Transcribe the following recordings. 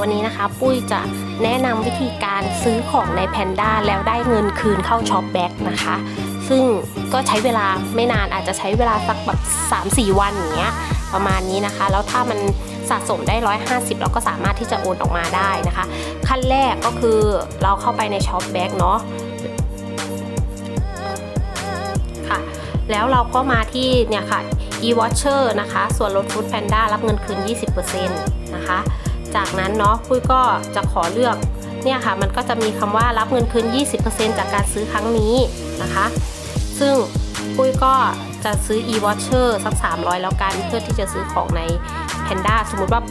วันนี้นะคะ ปุ้ยจะแนะนำวิธีการซื้อของในแพนด้าแล้วได้เงินคืนเข้าช็อปแบ็กนะคะ ซึ่งก็ใช้เวลาไม่นานอาจจะใช้เวลาสักแบบ 3-4 วันอย่างเงี้ยประมาณนี้นะคะ แล้วถ้ามันสะสมได้ 150 เราก็สามารถที่จะโอนออกมาได้นะคะ ขั้นแรกก็คือเราเข้าไปในช็อปแบ็กเนาะค่ะแล้วเราก็มาที่เนี่ยค่ะ e-watcher นะคะ ส่วนลด Food Panda รับเงินคืน 20%นะคะ จากนั้นเนาะปุ้ยก็จะขอเลือกเนี่ยค่ะ มันก็จะมีคำว่ารับเงินคืน 20%จากการซื้อครั้งนี้นะคะ ซึ่งปุ้ยก็จะซื้อ e-watcher สัก 300 แล้วกัน เพื่อที่จะซื้อของใน Panda สมมุติว่า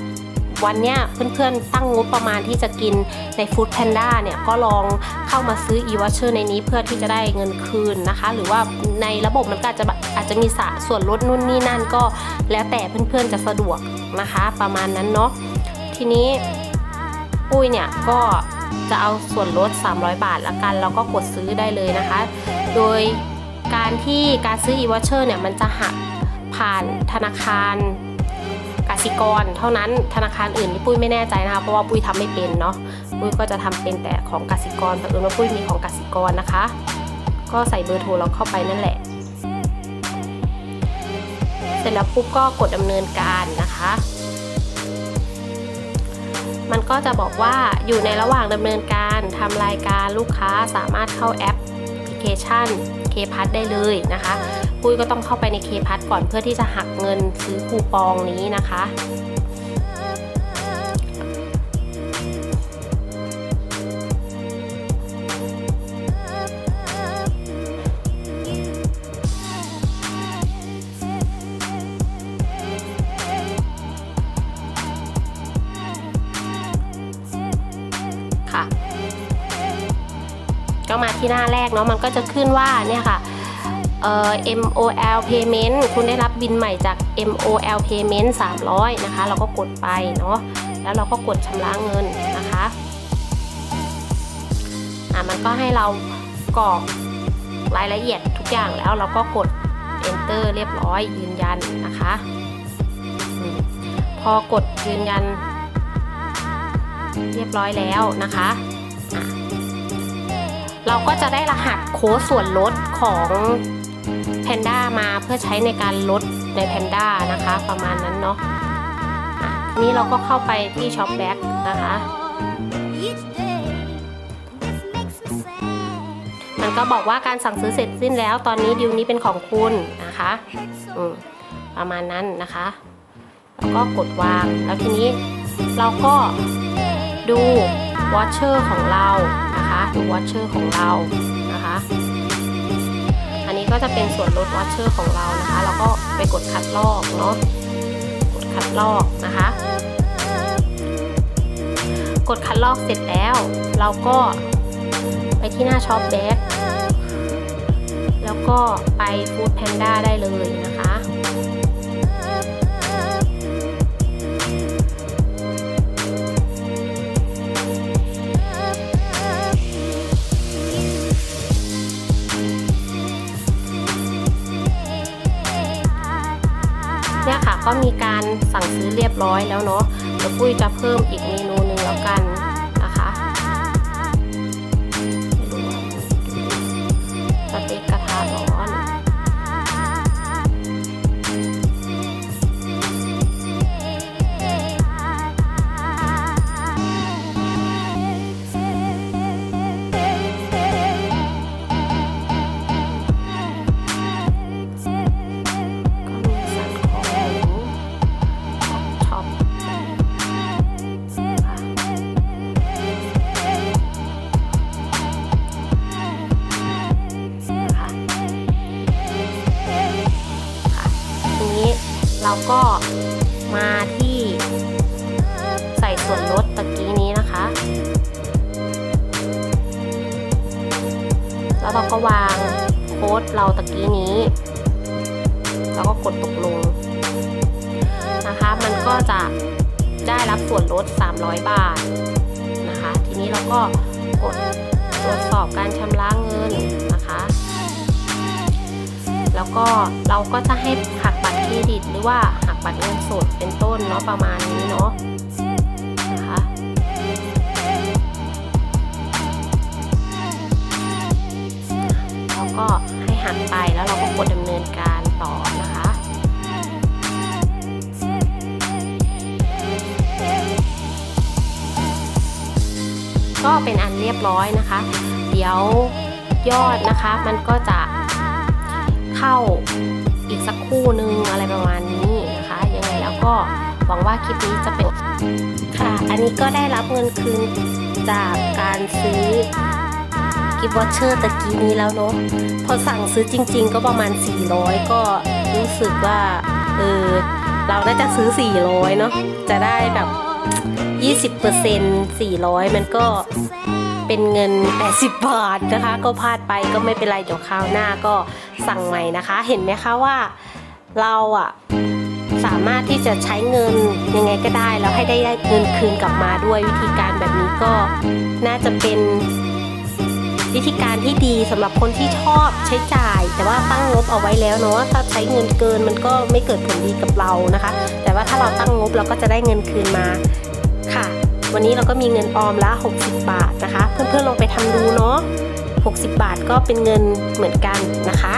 วันเนี้ยเพื่อนๆ ตั้งงบประมาณที่จะกินใน Food Panda เนี่ยก็ลองเข้ามาซื้อ e-watcher ในนี้เพื่อที่จะได้เงินคืนนะคะ หรือว่าในระบบมันก็อาจจะอาจจะมีสะส่วนลดนู่นนี่นั่นก็แล้วแต่เพื่อนๆจะสะดวกนะคะ ประมาณนั้นเนาะ ทีนี้ปุ้ยเนี่ยก็จะเอาส่วนลด 300 บาทละกัน แล้วก็กดซื้อได้เลยนะคะ โดยการที่การซื้อ e-watcher เนี่ยมันจะหักผ่านธนาคารกสิกร เท่านั้นธนาคารอื่นที่ปุ้ยไม่แน่ใจนะคะ เพราะว่าปุ้ยทำไม่เป็นเนาะปุ้ยก็จะทำเป็นแต่ของกสิกรเผอิญว่าปุ้ยมีของกสิกรนะคะ ก็ใส่เบอร์โทรเราเข้าไปนั่นแหละ เสร็จแล้วปุ๊บก็กดดำเนินการนะคะ มันก็จะบอกว่าอยู่ในระหว่างดำเนินการทำรายการลูกค้าสามารถเข้าแอปพลิเคชัน k p a s ได้เลยนะคะปุ้ยก็ต้องเข้าไปใน k p a s ก่อนเพื่อที่จะหักเงินซื้อคูปองนี้นะคะ ค่ะ ก็มาที่หน้าแรกเนาะมันก็จะขึ้นว่าเนี่ยค่ะเอ่อ MOL payment คุณได้รับบินใหม่จาก MOL payment 300 นะคะ เราก็กดไปเนาะแล้วเราก็กดชำระเงินนะคะอะมันก็ให้เรากรอกรายละเอียดทุกอย่างแล้วเราก็กด enter เรียบร้อยยืนยันนะคะ พอกดยืนยัน เรียบร้อยแล้วนะคะ เราก็จะได้รหัสโค้ดส่วนลดของ Panda มาเพื่อใช้ในการลดใน Panda นะคะ ประมาณนั้นเนาะนี้เราก็เข้าไปที่ Shop Back นะคะมันก็บอกว่าการสั่งซื้อเสร็จสิ้นแล้ว ตอนนี้ดิวนี้เป็นของคุณนะคะประมาณนั้นนะคะ แล้วก็กดวางแล้วทีนี้เราก็ ดูวอชเชอร์ของเรานะคะดูวอชเชอร์ของเรานะคะ อันนี้ก็จะเป็นส่วนลดวอชเชอร์ของเรานะคะเราก็ไปกดคัดลอกเนาะกดคัดลอกนะคะ กดคัดลอกเสร็จแล้ว เราก็ไปที่หน้าช็อปแบ็กแล้วก็ไปฟู้ดแพนด้าได้เลยนะคะ ก็มีการสั่งซื้อเรียบร้อยแล้วเนาะเดี๋ยวปุ้ยจะเพิ่มอีกเมนูห เราก็มาที่ใส่ส่วนลดตะกี้นี้นะคะ แล้วเราก็วางโค้ดเราตะกี้นี้ แล้วก็กดตกลงนะคะ มันก็จะได้รับส่วนลด 300 บาทนะคะ ทีนี้เราก็กดตรวจสอบการชำระเงิน แล้วก็เราก็จะให้หักบัตรเครดิตหรือว่าหักบัตรเงินสดเป็นต้นเนาะประมาณนี้เนาะนะคะแล้วก็ให้หักไปแล้วเราก็กดดำเนินการต่อนะคะก็เป็นอันเรียบร้อยนะคะ เดี๋ยวยอดนะคะ มันก็จะ เข้าอีกสักคู่นึงอะไรประมาณนี้นะคะ ยังไงแล้วก็หวังว่าคลิปนี้จะเป็นค่ะ อันนี้ก็ได้รับเงินคืนจากการซื้อกิฟต์วอเชอร์ตะกี้นี้แล้วเนาะพอสั่งซื้อจริง ๆ ก็ประมาณ 400 ก็รู้สึกว่าเออเราน่าจะซื้อ 400 เนาะจะได้แบบ 20% 400 มันก็เป็นเงิน 80 บาทนะคะ ก็พลาดไปก็ไม่เป็นไรเดี๋ยวคราวหน้าก็ สั่งใหม่นะคะ เห็นไหมคะว่าเราอะสามารถที่จะใช้เงินยังไงก็ได้แล้วให้ได้เงินคืนกลับมาด้วยวิธีการแบบนี้ก็น่าจะเป็นวิธีการที่ดีสำหรับคนที่ชอบใช้จ่าย แต่ว่าตั้งงบเอาไว้แล้วเนาะถ้าใช้เงินเกินมันก็ไม่เกิดผลดีกับเรานะคะ แต่ว่าถ้าเราตั้งงบเราก็จะได้เงินคืนมาค่ะ วันนี้เราก็มีเงินออมละ 60 บาทนะคะ เพื่อนๆลองไปทำดูเนาะ 60 บาทก็เป็นเงินเหมือนกันนะคะ